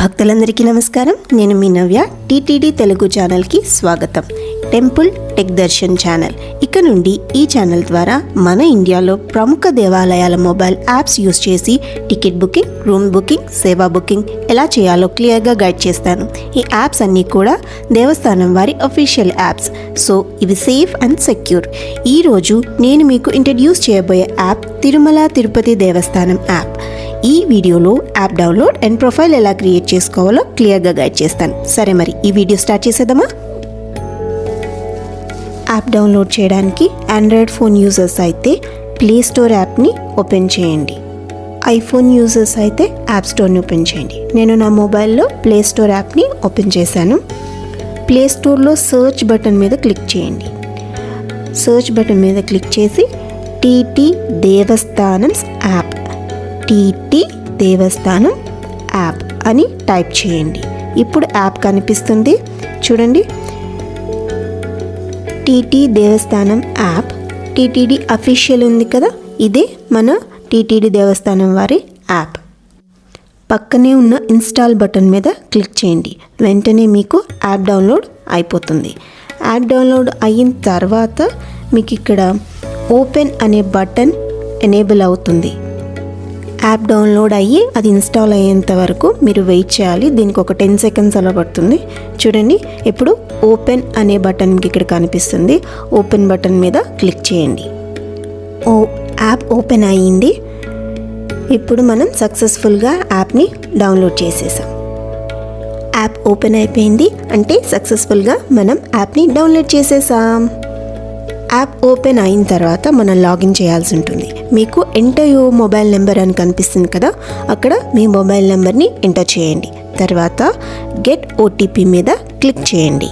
భక్తులందరికీ నమస్కారం. నేను మీ నవ్య. టీటీడీ తెలుగు ఛానల్కి స్వాగతం. Temple tech darshan channel. ఇక నుండి ఈ ఛానల్ ద్వారా మన ఇండియాలో ప్రముఖ దేవాలయాల మొబైల్ యాప్స్ యూస్ చేసి ticket booking room booking seva booking ఎలా చేయాలో క్లియర్గా గైడ్ చేస్తాను. ఈ యాప్స్ అన్నీ కూడా దేవస్థానం వారి అఫీషియల్ యాప్స్. సో ఇవి సేఫ్ అండ్ సెక్యూర్. ఈరోజు నేను మీకు ఇంట్రడ్యూస్ చేయబోయే యాప్ తిరుమల తిరుపతి దేవస్థానం యాప్. ఈ వీడియోలో యాప్ డౌన్లోడ్ అండ్ ప్రొఫైల్ ఎలా క్రియేట్ చేసుకోవాలో క్లియర్గా గైడ్ చేస్తాను. సరే మరి ఈ వీడియో స్టార్ట్ చేసేద్దామా? యాప్ డౌన్లోడ్ చేయడానికి ఆండ్రాయిడ్ ఫోన్ యూజర్స్ అయితే ప్లే స్టోర్ యాప్ని ఓపెన్ చేయండి. ఐఫోన్ యూజర్స్ అయితే యాప్ స్టోర్ని ఓపెన్ చేయండి. నేను నా మొబైల్లో ప్లే స్టోర్ యాప్ని ఓపెన్ చేశాను. ప్లే స్టోర్లో సర్చ్ బటన్ మీద క్లిక్ చేయండి. సర్చ్ బటన్ మీద క్లిక్ చేసి TT Devasthanams app. TT Devasthanam app అని టైప్ చేయండి. ఇప్పుడు యాప్ కనిపిస్తుంది. చూడండి. TT Devasthanam app. TTD official ఉంది కదా? ఇదే మన టీటీడీ దేవస్థానం వారి యాప్. పక్కనే ఉన్న ఇన్స్టాల్ బటన్ మీద క్లిక్ చేయండి. వెంటనే మీకు యాప్ డౌన్లోడ్ అయిపోతుంది. యాప్ డౌన్లోడ్ అయిన తర్వాత మీకు ఇక్కడ ఓపెన్ అనే బటన్ ఎనేబుల్ అవుతుంది. యాప్ డౌన్లోడ్ అయ్యి అది ఇన్స్టాల్ అయ్యేంత వరకు మీరు వెయిట్ చేయాలి. దీనికి ఒక టెన్ సెకండ్స్ అలా పడుతుంది. చూడండి ఇప్పుడు ఓపెన్ అనే బటన్ మీకు ఇక్కడ కనిపిస్తుంది. ఓపెన్ బటన్ మీద క్లిక్ చేయండి. ఓ యాప్ ఓపెన్ అయ్యింది. ఇప్పుడు మనం సక్సెస్ఫుల్గా యాప్ని డౌన్లోడ్ చేసేసాం. యాప్ ఓపెన్ అయిపోయింది. అంటే సక్సెస్ఫుల్గా మనం యాప్ని డౌన్లోడ్ చేసేసాం. యాప్ ఓపెన్ అయిన తర్వాత మనం లాగిన్ చేయాల్సి ఉంటుంది. మీకు ఎంటర్ యో మొబైల్ నెంబర్ అని కనిపిస్తుంది కదా అక్కడ మీ మొబైల్ నెంబర్ని ఎంటర్ చేయండి. తర్వాత గెట్ ఓటీపీ మీద క్లిక్ చేయండి.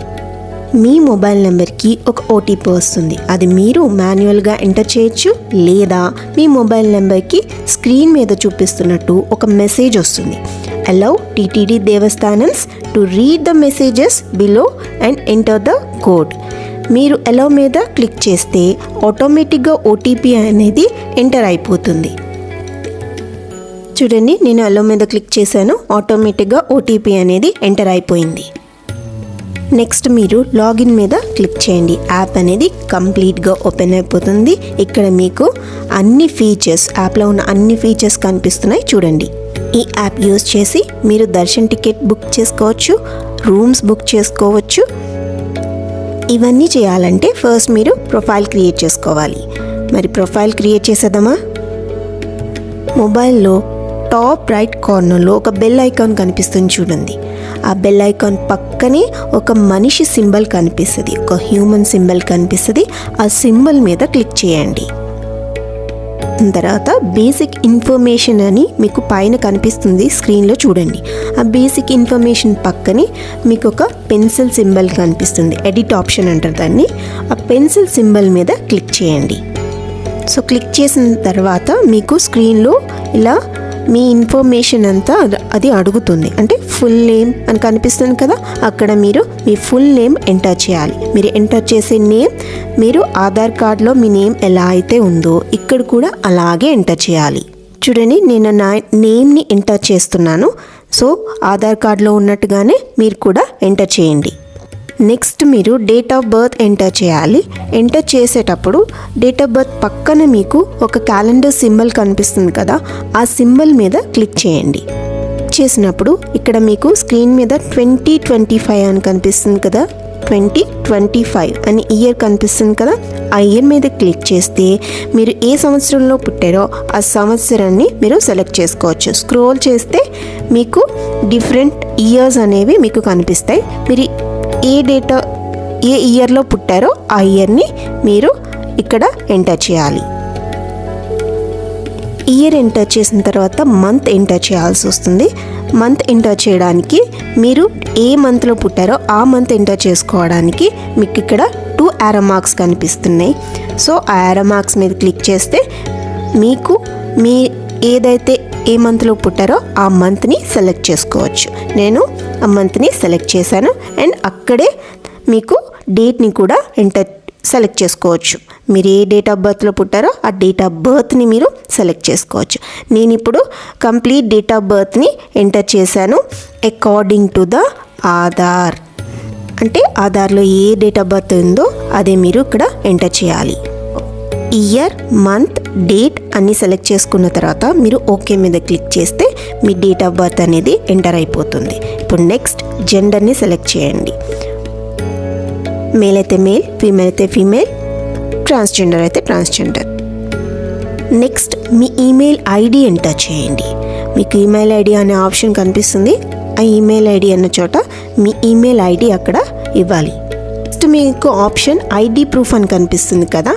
మీ మొబైల్ నెంబర్కి ఒక ఓటీపీ వస్తుంది. అది మీరు మాన్యువల్గా ఎంటర్ చేయొచ్చు లేదా మీ మొబైల్ నెంబర్కి స్క్రీన్ మీద చూపిస్తున్నట్టు ఒక మెసేజ్ వస్తుంది. Allow TTD Devasthanams to read the messages below and enter the code మీరు ఎలో మీద క్లిక్ చేస్తే ఆటోమేటిక్గా ఓటీపీ అనేది ఎంటర్ అయిపోతుంది. చూడండి నేను ఎలో మీద క్లిక్ చేశాను ఆటోమేటిక్గా ఓటీపీ అనేది ఎంటర్ అయిపోయింది. నెక్స్ట్ మీరు లాగిన్ మీద క్లిక్ చేయండి. యాప్ అనేది కంప్లీట్గా ఓపెన్ అయిపోతుంది. ఇక్కడ మీకు అన్ని ఫీచర్స్ యాప్లో ఉన్న అన్ని ఫీచర్స్ కనిపిస్తున్నాయి చూడండి. ఈ యాప్ యూజ్ చేసి మీరు దర్శన్ టికెట్ బుక్ చేసుకోవచ్చు రూమ్స్ బుక్ చేసుకోవచ్చు ఇవన్నీ చేయాలంటే ఫస్ట్ మీరు ప్రొఫైల్ క్రియేట్ చేసుకోవాలి. మరి ప్రొఫైల్ క్రియేట్ చేసేద్దామా? మొబైల్లో టాప్ రైట్ కార్నర్లో ఒక బెల్ ఐకాన్ కనిపిస్తుంది చూడండి. ఆ బెల్ ఐకాన్ పక్కనే ఒక మనిషి సింబల్ కనిపిస్తుంది. ఒక హ్యూమన్ సింబల్ కనిపిస్తుంది. ఆ సింబల్ మీద క్లిక్ చేయండి. తర్వాత బేసిక్ ఇన్ఫర్మేషన్ అని మీకు పైన కనిపిస్తుంది స్క్రీన్లో చూడండి. ఆ బేసిక్ ఇన్ఫర్మేషన్ పక్కనే మీకు ఒక పెన్సిల్ సింబల్ కనిపిస్తుంది. ఎడిట్ ఆప్షన్ అంటారు దాన్ని. ఆ పెన్సిల్ సింబల్ మీద క్లిక్ చేయండి. సో క్లిక్ చేసిన తర్వాత మీకు స్క్రీన్లో ఇలా మీ ఇన్ఫర్మేషన్ అంతా అది- అది అడుగుతుంది. అంటే ఫుల్ నేమ్ అని కనిపిస్తుంది కదా అక్కడ మీరు మీ ఫుల్ నేమ్ ఎంటర్ చేయాలి. మీరు ఎంటర్ చేసే నేమ్ మీరు ఆధార్ కార్డ్లో మీ నేమ్ ఎలా అయితే ఉందో ఇక్కడ కూడా అలాగే ఎంటర్ చేయాలి. చూడండి నేను నా నేమ్ని ఎంటర్ చేస్తున్నాను. సో ఆధార్ కార్డ్లో ఉన్నట్టుగానే మీరు కూడా ఎంటర్ చేయండి. నెక్స్ట్ మీరు డేట్ ఆఫ్ బర్త్ ఎంటర్ చేయాలి. ఎంటర్ చేసేటప్పుడు డేట్ ఆఫ్ బర్త్ పక్కన మీకు ఒక క్యాలెండర్ సింబల్ కనిపిస్తుంది కదా ఆ సింబల్ మీద క్లిక్ చేయండి. చేసినప్పుడు ఇక్కడ మీకు స్క్రీన్ మీద ట్వంటీ ట్వంటీ ఫైవ్ అని కనిపిస్తుంది కదా ట్వంటీ ట్వంటీ ఫైవ్ అని ఇయర్ కనిపిస్తుంది కదా ఆ ఇయర్ మీద క్లిక్ చేస్తే మీరు ఏ సంవత్సరంలో పుట్టారో ఆ సంవత్సరాన్ని మీరు సెలెక్ట్ చేసుకోవచ్చు. స్క్రోల్ చేస్తే మీకు డిఫరెంట్ ఇయర్స్ అనేవి మీకు కనిపిస్తాయి. మీరు ఏ డేటా ఏ ఇయర్లో పుట్టారో ఆ ఇయర్ని మీరు ఇక్కడ ఎంటర్ చేయాలి. ఇయర్ ఎంటర్ చేసిన తర్వాత మంత్ ఎంటర్ చేయాల్సి వస్తుంది. మంత్ ఎంటర్ చేయడానికి మీరు ఏ మంత్లో పుట్టారో ఆ మంత్ ఎంటర్ చేసుకోవడానికి మీకు ఇక్కడ టూ యారో మార్క్స్ కనిపిస్తున్నాయి. సో ఆ యారో మార్క్స్ మీద క్లిక్ చేస్తే మీకు మీ ఏదైతే ఏ మంత్లో పుట్టారో ఆ మంత్ని సెలెక్ట్ చేసుకోవచ్చు. నేను ఆ మంత్ని సెలెక్ట్ చేశాను అండ్ అక్కడే మీకు డేట్ని కూడా ఎంటర్ సెలెక్ట్ చేసుకోవచ్చు. మీరు ఏ డేట్ ఆఫ్ బర్త్లో పుట్టారో ఆ డేట్ ఆఫ్ బర్త్ని మీరు సెలెక్ట్ చేసుకోవచ్చు. నేను ఇప్పుడు కంప్లీట్ డేట్ ఆఫ్ బర్త్ని ఎంటర్ చేశాను. According to the Aadhaar. అంటే ఆధార్లో ఏ డేట్ ఆఫ్ బర్త్ ఉందో అదే మీరు ఇక్కడ ఎంటర్ చేయాలి. ఇయర్ మంత్ డేట్ అన్ని సెలెక్ట్ చేసుకున్న తర్వాత మీరు ఓకే మీద క్లిక్ చేస్తే మీ డేట్ ఆఫ్ బర్త్ అనేది ఎంటర్ అయిపోతుంది. ఇప్పుడు నెక్స్ట్ జెండర్ని సెలెక్ట్ చేయండి. మేల్ అయితే మేల్ ఫీమేల్ అయితే ఫీమేల్ ట్రాన్స్జెండర్ అయితే ట్రాన్స్జెండర్ నెక్స్ట్ మీ ఈమెయిల్ ఐడి ఎంటర్ చేయండి. మీకు ఈమెయిల్ ఐడి అనే ఆప్షన్ కనిపిస్తుంది. ఆ ఈమెయిల్ ఐడి అన్న చోట మీ ఈమెయిల్ ఐడి అక్కడ ఇవ్వాలి. నెక్స్ట్ మీకు ఆప్షన్ ఐడి ప్రూఫ్ అని కనిపిస్తుంది కదా.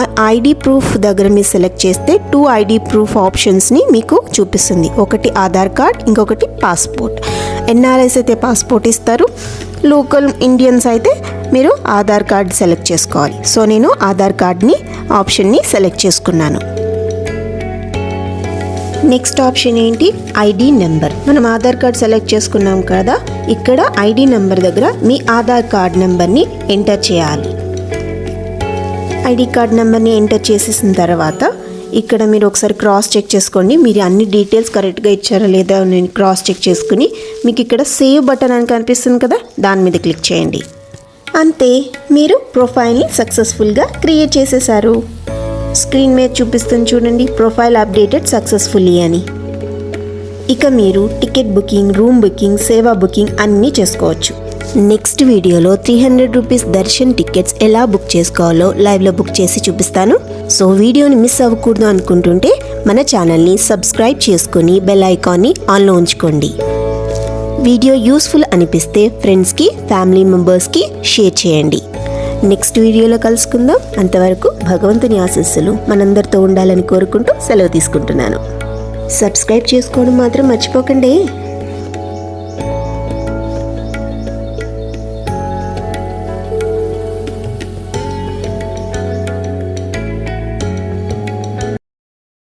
ఆ ఐడి ప్రూఫ్ దగ్గర మీరు సెలెక్ట్ చేస్తే టూ ఐడి ప్రూఫ్ ఆప్షన్స్ని మీకు చూపిస్తుంది. ఒకటి ఆధార్ కార్డ్ ఇంకొకటి పాస్పోర్ట్ ఎన్ఆర్ఎస్ అయితే పాస్పోర్ట్ ఇస్తారు. లోకల్ ఇండియన్స్ అయితే మీరు ఆధార్ కార్డ్ సెలెక్ట్ చేసుకోవాలి. సో నేను ఆధార్ కార్డ్ని ఆప్షన్ని సెలెక్ట్ చేసుకున్నాను. నెక్స్ట్ ఆప్షన్ ఏంటి? ID number. మనం ఆధార్ కార్డ్ సెలెక్ట్ చేసుకున్నాం కదా ఇక్కడ ఐడి నెంబర్ దగ్గర మీ ఆధార్ కార్డ్ నెంబర్ని ఎంటర్ చేయాలి. ఐడి కార్డ్ నెంబర్ని ఎంటర్ చేసేసిన తర్వాత ఇక్కడ మీరు ఒకసారి క్రాస్ చెక్ చేసుకోండి. మీరు అన్ని డీటెయిల్స్ కరెక్ట్గా ఇచ్చారా లేదా నేను క్రాస్ చెక్ చేసుకుని మీకు ఇక్కడ సేవ్ బటన్ అని కనిపిస్తుంది కదా దాని మీద క్లిక్ చేయండి. అంతే మీరు ప్రొఫైల్ని సక్సెస్ఫుల్గా క్రియేట్ చేసేసారు స్క్రీన్ మీద చూపిస్తుంది చూడండి ప్రొఫైల్ అప్డేటెడ్ సక్సెస్ఫుల్లీ అని. ఇక మీరు ticket booking room booking seva booking అన్నీ చేసుకోవచ్చు. నెక్స్ట్ వీడియోలో three hundred rupees darshan tickets ఎలా బుక్ చేసుకోవాలో లైవ్లో బుక్ చేసి చూపిస్తాను. సో వీడియోని మిస్ అవ్వకూడదు అనుకుంటుంటే మన ఛానల్ని సబ్స్క్రైబ్ చేసుకొని బెల్ ఐకాన్ని ఆన్లో ఉంచుకోండి. వీడియో యూస్ఫుల్ అనిపిస్తే ఫ్రెండ్స్కి ఫ్యామిలీ మెంబర్స్కి షేర్ చేయండి. నెక్స్ట్ వీడియోలో కలుసుకుందాం. అంతవరకు భగవంతుని ఆశస్సులు మనందరితో ఉండాలని కోరుకుంటూ సెలవు తీసుకుంటున్నాను. సబ్స్క్రైబ్ చేసుకోవడం మాత్రం మర్చిపోకండి.